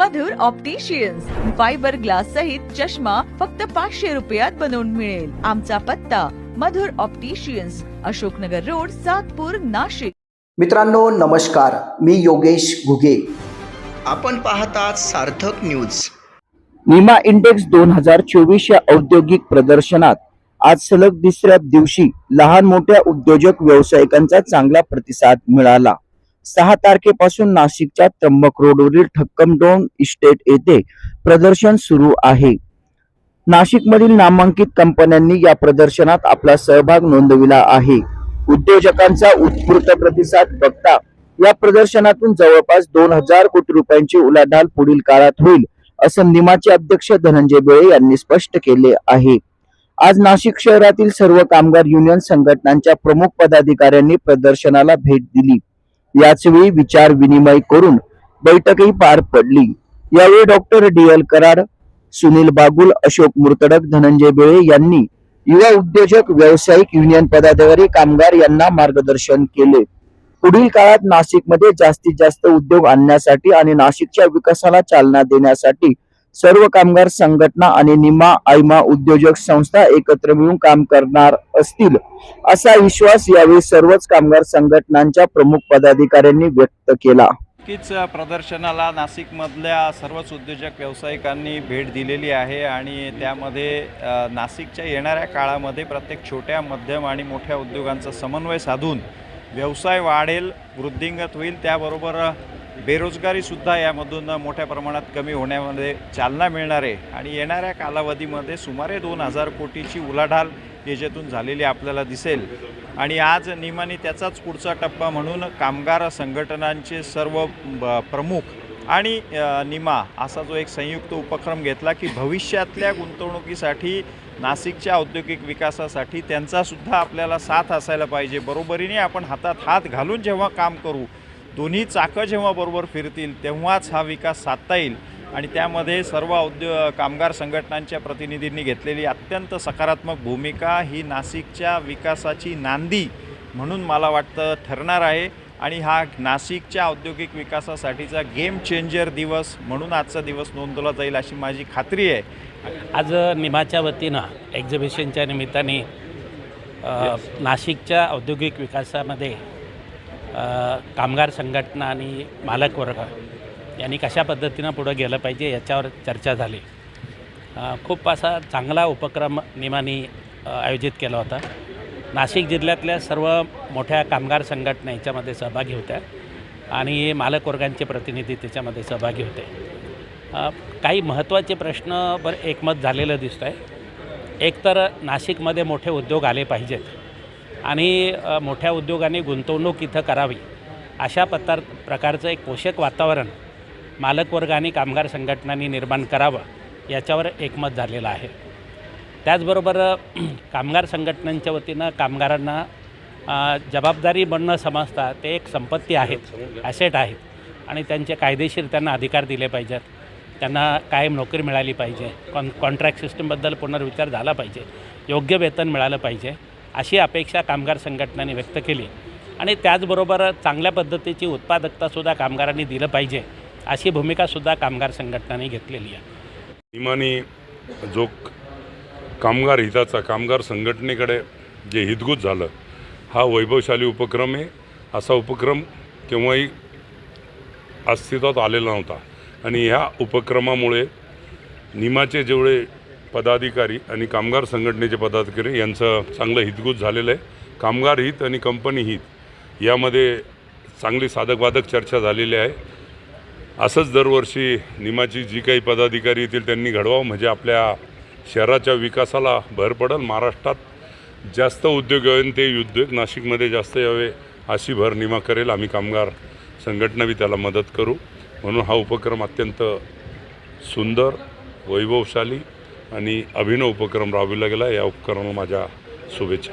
मधुर opticians fibre glass सहित चष्मा फक्त पाचशे रुपयात बनवून मिळेल. आमचा पत्ता मधुर ऑप्टिशियन्स अशोकनगर रोड सातपूर नाशिक. मित्रांनो नमस्कार. मी योगेश घुगे. आपण पाहतात सार्थक न्यूज निमा इंडेक्स दोन हजार चोवीस या औद्योगिक प्रदर्शनात आज सलग दुसऱ्या दिवशी लहान मोठ्या उद्योजक व्यावसायिकांचा चांगला प्रतिसाद मिळाला. सहा तारखेपासून नाशिकच्या त्र्यंबक रोडवरील ठक्कमडोन इस्टेट येथे प्रदर्शन सुरू आहे. नाशिकमधील नामांकित कंपन्यांनी या प्रदर्शनात आपला सहभाग नोंदविला आहे. उद्योजकांचा उत्स्फूर्त प्रतिसाद बघता या प्रदर्शनातून जवळपास दोन हजार कोटी रुपयांची उलाढाल पुढील काळात होईल असं निमाचे अध्यक्ष धनंजय बेळे यांनी स्पष्ट केले आहे. आज नाशिक शहरातील सर्व कामगार युनियन संघटनांच्या प्रमुख पदाधिकाऱ्यांनी प्रदर्शनाला भेट दिली. याचवेळी विचार विनिमय करून बैठकही पार पडली. यावेळी doctor D L Karad Sunil Bagul Ashok Murtadak Dhananjay Bele यांनी युवा उद्योजक व्यावसायिक युनियन पदाधिकारी कामगार यांना मार्गदर्शन केले. पुढील काळात नाशिकमध्ये जास्तीत जास्त उद्योग आणण्यासाठी आणि नाशिकच्या विकासाला चालना देण्यासाठी सर्व कामगार संघटना आणि निमा आयमा उद्योजक संस्था एकत्र मिळून काम करणार असतील असा विश्वास यावेळी सर्वच कामगार संघटनांच्या प्रमुख पदाधिकाऱ्यांनी व्यक्त केला. नक्कीच प्रदर्शनाला नाशिकमधल्या सर्वच उद्योजक व्यावसायिकांनी भेट दिलेली आहे आणि त्यामध्ये नाशिकच्या येणाऱ्या काळामध्ये प्रत्येक छोट्या मध्यम आणि मोठ्या उद्योगांचा समन्वय साधून व्यवसाय वाढेल वृद्धिंगत होईल त्याबरोबर बेरोजगारीसुद्धा यामधून मोठ्या प्रमाणात कमी होण्यामध्ये चालना मिळणार आहे. आणि येणाऱ्या कालावधीमध्ये सुमारे दोन हजार कोटीची उलाढाल याच्यातून झालेली आपल्याला दिसेल. आणि आज निमाने त्याचाच पुढचा टप्पा म्हणून कामगार संघटनांचे सर्व ब- प्रमुख आणि निमा असा जो एक संयुक्त उपक्रम घेतला की भविष्यातल्या गुंतवणुकीसाठी नाशिकच्या औद्योगिक विकासासाठी त्यांचासुद्धा आपल्याला साथ असायला पाहिजे. बरोबरीने आपण हातात हात घालून जेव्हा काम करू दोन्ही चाकं जेव्हा बरोबर फिरतील तेव्हाच हा विकास साधता येईल. आणि त्यामध्ये सर्व औद्यो कामगार संघटनांच्या प्रतिनिधींनी घेतलेली अत्यंत सकारात्मक भूमिका ही नाशिकच्या विकासाची नांदी म्हणून मला वाटतं ठरणार आहे. आणि हा नाशिकच्या औद्योगिक विकासासाठीचा गेम चेंजर दिवस म्हणून आजचा दिवस नोंदवला जाईल अशी माझी खात्री आहे. आज निमाच्या वतीनं एक्झिबिशनच्या निमित्ताने नाशिकच्या औद्योगिक विकासामध्ये कामगार संघटना आणि मालक वर्ग यांनी कशा पद्धतीनं पुढं गेलं पाहिजे याच्यावर चर्चा झाली. खूप असा चांगला उपक्रम निमानी आयोजित केला होता. नाशिक जिल्ह्यातल्या सर्व मोठ्या कामगार संघटना याच्यामध्ये सहभागी होत्या आणि मालकवर्गांचे प्रतिनिधी त्याच्यामध्ये सहभागी होते. काही महत्त्वाचे प्रश्न बरं एकमत झालेलं दिसतं आहे एक तर नाशिकमध्ये मोठे उद्योग आले पाहिजेत. आणि मोठ्या उद्योगांनी गुंतवणूक इथं करावी. अशा पत्तार प्रकारचं एक पोषक वातावरण मालकवर्ग आणि कामगार संघटनांनी निर्माण करावं याच्यावर एकमत झालेलं आहे. त्याचबरोबर कामगार संघटनांच्या वतीनं कामगारांना जबाबदारी बनणं समजता ते एक संपत्ती आहेत ॲसेट आहेत. आणि त्यांचे कायदेशीर त्यांना अधिकार दिले पाहिजेत. त्यांना कायम नोकरी मिळाली पाहिजे. कॉन कॉन्ट्रॅक्ट सिस्टीमबद्दल पुनर्विचार झाला पाहिजे. योग्य वेतन मिळालं पाहिजे. अशी अपेक्षा कामगार संघटनांनी व्यक्त केली. आणि त्याचबरोबर चांगल्या पद्धतीची उत्पादकतासुद्धा कामगारांनी दिलं पाहिजे अशी भूमिकासुद्धा कामगार संघटनांनी घेतलेली आहे. इमानी जो कामगार हिताचा कामगार संघटनेकडे जे हितगुज झालं हा वैभवशाली उपक्रम आहे. असा उपक्रम केव्हाही अस्तित्वात आलेला नव्हता. आणि ह्या उपक्रमामुळे निमाचे जेवढे पदाधिकारी आणि कामगार संघटनेचे पदाधिकारी यांचं चांगलं हितगुज झालेलं आहे. कामगार हित आणि कंपनी हित यामध्ये चांगली साधकबाधक चर्चा झालेली आहे. असंच दरवर्षी निमाची जी काही पदाधिकारी येतील त्यांनी घडवावं म्हणजे आपल्या शहराच्या विकासाला भर पडेल. महाराष्ट्रात जास्त उद्योग यावे ते उद्योग नाशिकमध्ये जास्त यावे अशी भर निमा करेल. आम्ही कामगार संघटना बी त्याला मदत करू. म्हणून हा उपक्रम अत्यंत सुंदर वैभवशाली आणि अभिनव उपक्रम राबविला गेला या उपक्रमाला माझ्या शुभेच्छा.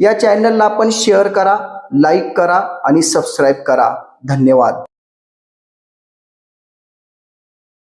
या चॅनलला आपण शेअर करा लाईक करा आणि सबस्क्राईब करा. धन्यवाद.